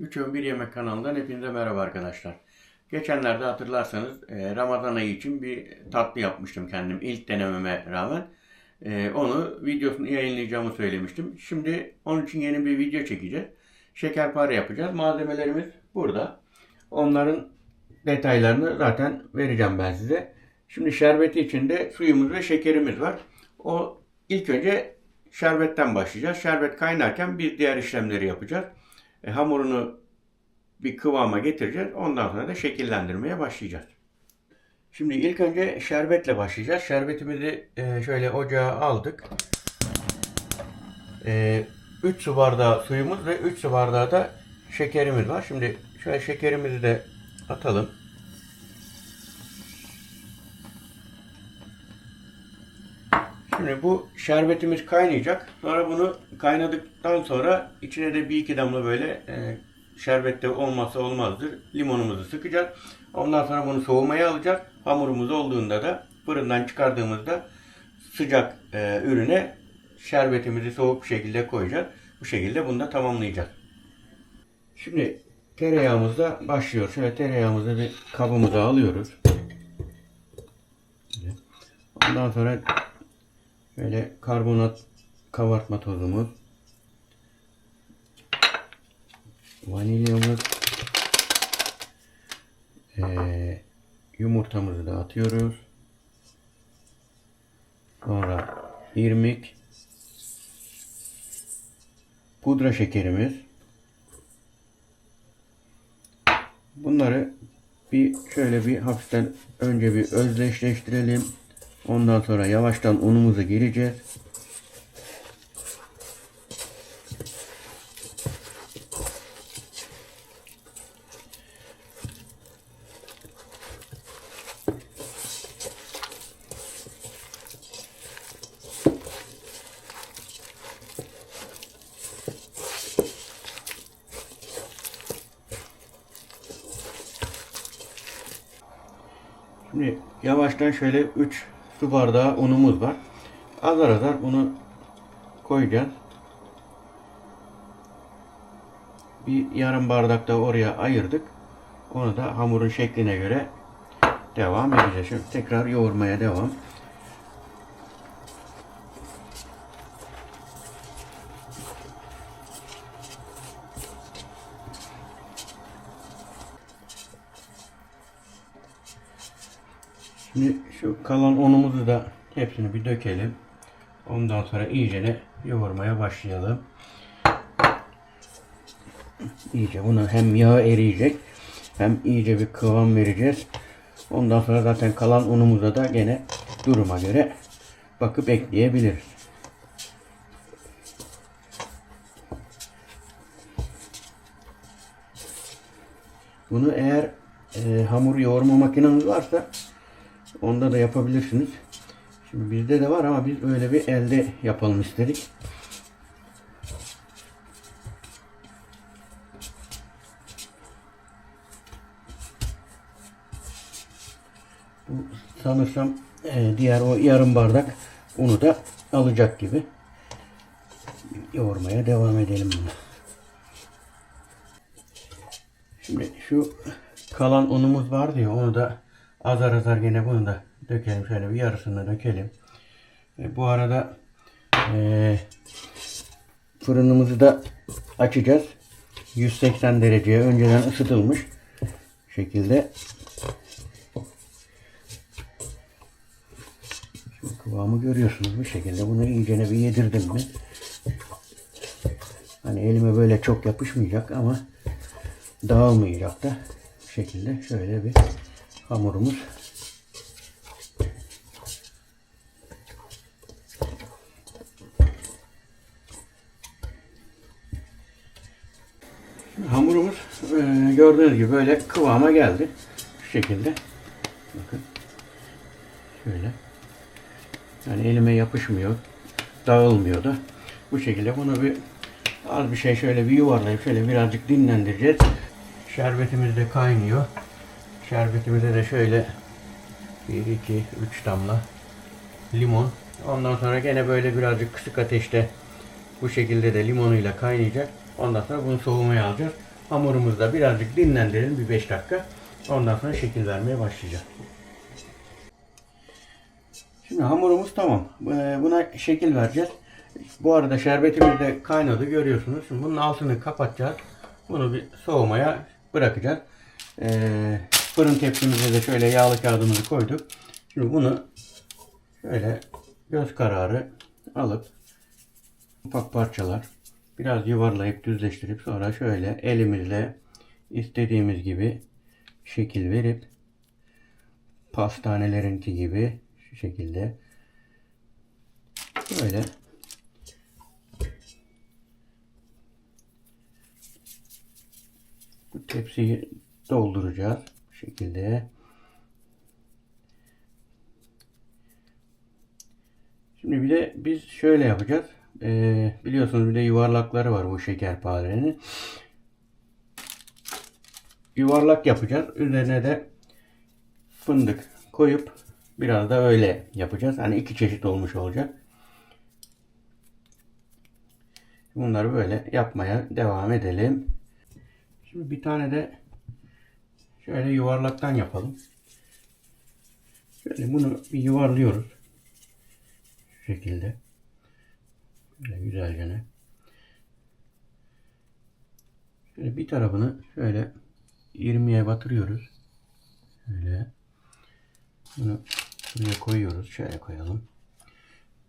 3 Ön Bir Yemek kanalından hepinize merhaba arkadaşlar. Geçenlerde hatırlarsanız e, Ramazan ayı için bir tatlı yapmıştım kendim ilk denememe rağmen. E, Onu videosunu yayınlayacağımı söylemiştim. Şimdi onun için yeni bir video çekeceğiz. Şekerpare yapacağız. Malzemelerimiz burada. Onların detaylarını zaten vereceğim ben size. Şimdi şerbeti içinde suyumuz ve şekerimiz var. O ilk önce şerbetten başlayacağız. Şerbet kaynarken biz diğer işlemleri yapacağız. E, hamurunu bir kıvama getireceğiz. Ondan sonra da şekillendirmeye başlayacağız. Şimdi ilk önce şerbetle başlayacağız. Şerbetimizi e, şöyle ocağa aldık. E, 3 su bardağı suyumuz ve 3 su bardağı da şekerimiz var. Şimdi şöyle şekerimizi de atalım. Şimdi bu şerbetimiz kaynayacak. Sonra bunu kaynadıktan sonra içine de bir iki damla böyle e, şerbette olmazsa olmazdır. Limonumuzu sıkacağız. Ondan sonra bunu soğumaya alacağız. Hamurumuz olduğunda da fırından çıkardığımızda sıcak e, ürüne şerbetimizi soğuk bir şekilde koyacağız. Bu şekilde bunu da tamamlayacağız. Şimdi tereyağımızla başlıyor. Şöyle tereyağımızı bir kabımıza alıyoruz. Ondan sonra Böyle karbonat kabartma tozumuz. Vanilyamız. Ee, yumurtamızı da atıyoruz. Sonra irmik. Pudra şekerimiz. Bunları bir şöyle bir hafiften önce bir özdeşleştirelim. Ondan sonra yavaştan unumuzu gireceğiz. Şimdi yavaştan şöyle 3 su bardağı unumuz var. Azar azar unu koyacağız. Bir yarım bardak da oraya ayırdık. Onu da hamurun şekline göre devam edeceğiz. Şimdi tekrar yoğurmaya devam. Şimdi şu kalan unumuzu da hepsini bir dökelim. Ondan sonra iyicene yoğurmaya başlayalım. İyice bunu hem yağ eriyecek hem iyice bir kıvam vereceğiz. Ondan sonra zaten kalan unumuza da gene duruma göre bakıp ekleyebiliriz. Bunu eğer e, hamur yoğurma makineniz varsa Onda da yapabilirsiniz. Şimdi bizde de var ama biz öyle bir elde yapalım istedik. Bu sanırsam e, diğer o yarım bardak unu da alacak gibi. Yoğurmaya devam edelim bunu. Şimdi şu kalan unumuz vardı ya onu da Azar azar gene bunu da dökelim. Şöyle bir yarısını dökelim. E, bu arada e, fırınımızı da açacağız. 180 dereceye önceden ısıtılmış şekilde. Şu kıvamı görüyorsunuz bu şekilde. Bunu iyicene bir yedirdim mi? Hani elime böyle çok yapışmayacak ama dağılmayacak da şekilde şöyle bir hamurumuz. Hamurumuz e, gördüğünüz gibi böyle kıvama geldi. Şu şekilde. Bakın. Şöyle. Yani elime yapışmıyor. Dağılmıyor da. Bu şekilde bunu bir az bir şey şöyle bir yuvarlayıp şöyle birazcık dinlendireceğiz. Şerbetimiz de kaynıyor. Şerbetimize de şöyle 1, 2, 3 damla limon. Ondan sonra gene böyle birazcık kısık ateşte bu şekilde de limonuyla kaynayacak. Ondan sonra bunu soğumaya alacağız. Hamurumuzu da birazcık dinlendirelim bir 5 dakika. Ondan sonra şekil vermeye başlayacağız. Şimdi hamurumuz tamam. Ee, Buna şekil vereceğiz. Bu arada şerbetimiz de kaynadı görüyorsunuz. Şimdi bunun altını kapatacağız. Bunu bir soğumaya bırakacağız. Ee, fırın tepsimize de şöyle yağlı kağıdımızı koyduk. Şimdi bunu şöyle göz kararı alıp ufak parçalar biraz yuvarlayıp düzleştirip sonra şöyle elimizle istediğimiz gibi şekil verip pastanelerinki gibi şu şekilde böyle bu tepsiyi dolduracağız şekilde. Şimdi bir de biz şöyle yapacağız. Ee, biliyorsunuz bir de yuvarlakları var bu şekerparenin. Yuvarlak yapacağız. Üzerine de fındık koyup biraz da öyle yapacağız. Hani iki çeşit olmuş olacak. Bunları böyle yapmaya devam edelim. Şimdi bir tane de şöyle yuvarlaktan yapalım. Şöyle bunu bir yuvarlıyoruz. Şu şekilde. Böyle güzelce ne. Şöyle bir tarafını şöyle 20'ye batırıyoruz. Şöyle. Bunu şuraya koyuyoruz. Şöyle koyalım.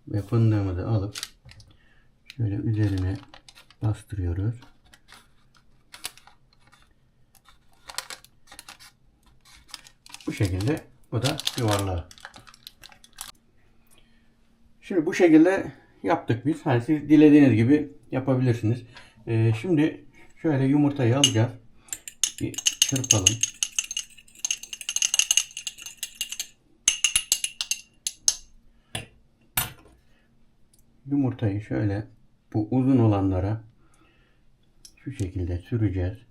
Ve fındığımızı alıp şöyle üzerine bastırıyoruz. Bu şekilde bu da yuvarlağı. Şimdi bu şekilde yaptık biz. Hani siz dilediğiniz gibi yapabilirsiniz. Ee, şimdi şöyle yumurtayı alacağız. Bir çırpalım. Yumurtayı şöyle bu uzun olanlara şu şekilde süreceğiz.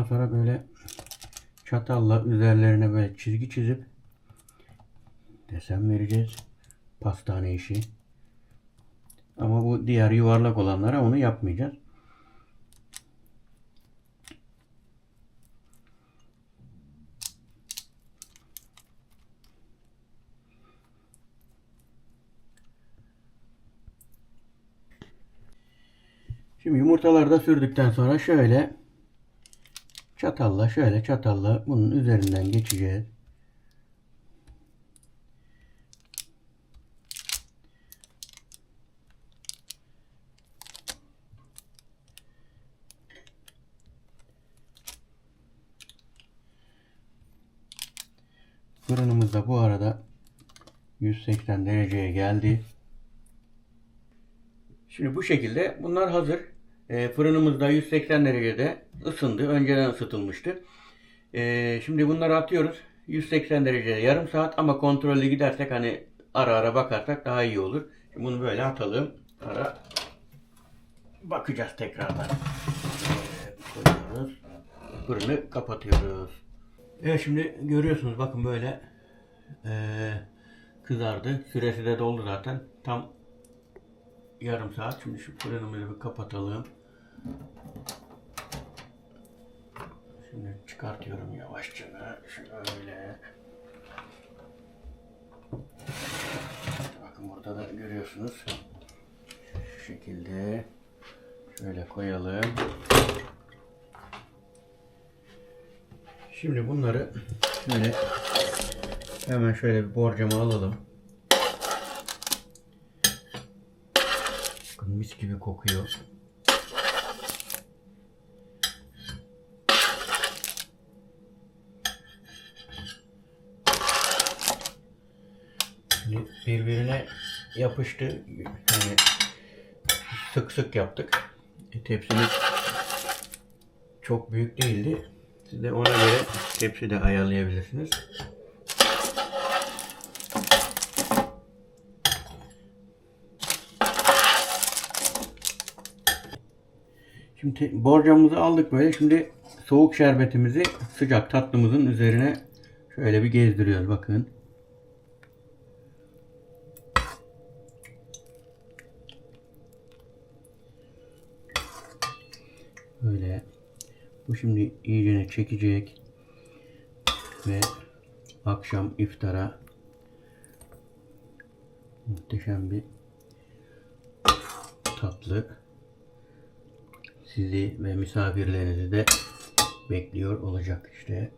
Ondan sonra böyle çatalla üzerlerine böyle çizgi çizip desen vereceğiz. Pastane işi. Ama bu diğer yuvarlak olanlara onu yapmayacağız. Şimdi yumurtaları da sürdükten sonra şöyle çatalla şöyle çatalla bunun üzerinden geçeceğiz. Fırınımız da bu arada 180 dereceye geldi. Şimdi bu şekilde bunlar hazır. E, fırınımız da 180 derecede ısındı. Önceden ısıtılmıştı. E, şimdi bunları atıyoruz. 180 derecede yarım saat ama kontrollü gidersek hani ara ara bakarsak daha iyi olur. Şimdi bunu böyle atalım. Ara bakacağız tekrardan. Koyuyoruz. Fırını kapatıyoruz. Evet şimdi görüyorsunuz bakın böyle e, kızardı. Süresi de doldu zaten. Tam yarım saat. Şimdi şu fırınımızı bir kapatalım. Şimdi çıkartıyorum yavaşça. Şöyle. Bakın burada da görüyorsunuz. Şu şekilde. Şöyle koyalım. Şimdi bunları şöyle hemen şöyle bir borcama alalım. Bakın mis gibi kokuyor. Şimdi birbirine yapıştı. Yani sık sık yaptık. E, tepsimiz çok büyük değildi. Siz de ona göre tepsi de ayarlayabilirsiniz. Şimdi borcamımızı aldık böyle. Şimdi soğuk şerbetimizi sıcak tatlımızın üzerine şöyle bir gezdiriyoruz. Bakın. Böyle. Bu şimdi iyicene çekecek. Ve akşam iftara muhteşem bir tatlı sizi ve misafirlerinizi de bekliyor olacak işte.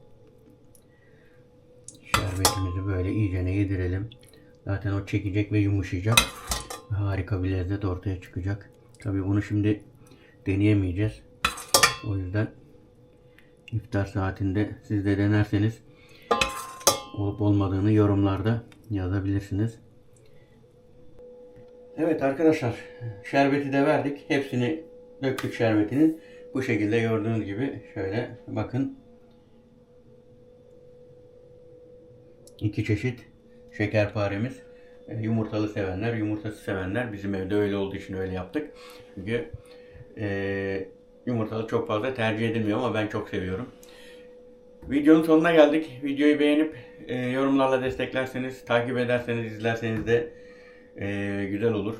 Şerbetimizi böyle iyicene yedirelim. Zaten o çekecek ve yumuşayacak. Harika bir lezzet ortaya çıkacak. Tabii bunu şimdi deneyemeyeceğiz. O yüzden iftar saatinde siz de denerseniz olup olmadığını yorumlarda yazabilirsiniz. Evet arkadaşlar şerbeti de verdik. Hepsini döktük şerbetinin. Bu şekilde gördüğünüz gibi şöyle bakın. iki çeşit şekerparemiz. E, Yumurtalı sevenler, yumurtasız sevenler. Bizim evde öyle olduğu için öyle yaptık. Çünkü e, yumurtalı çok fazla tercih edilmiyor ama ben çok seviyorum. Videonun sonuna geldik. Videoyu beğenip e, yorumlarla desteklerseniz, takip ederseniz, izlerseniz de e, güzel olur.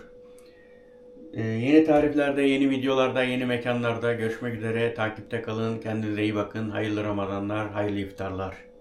E, yeni tariflerde, yeni videolarda, yeni mekanlarda görüşmek üzere. Takipte kalın. Kendinize iyi bakın. Hayırlı Ramazanlar, hayırlı iftarlar.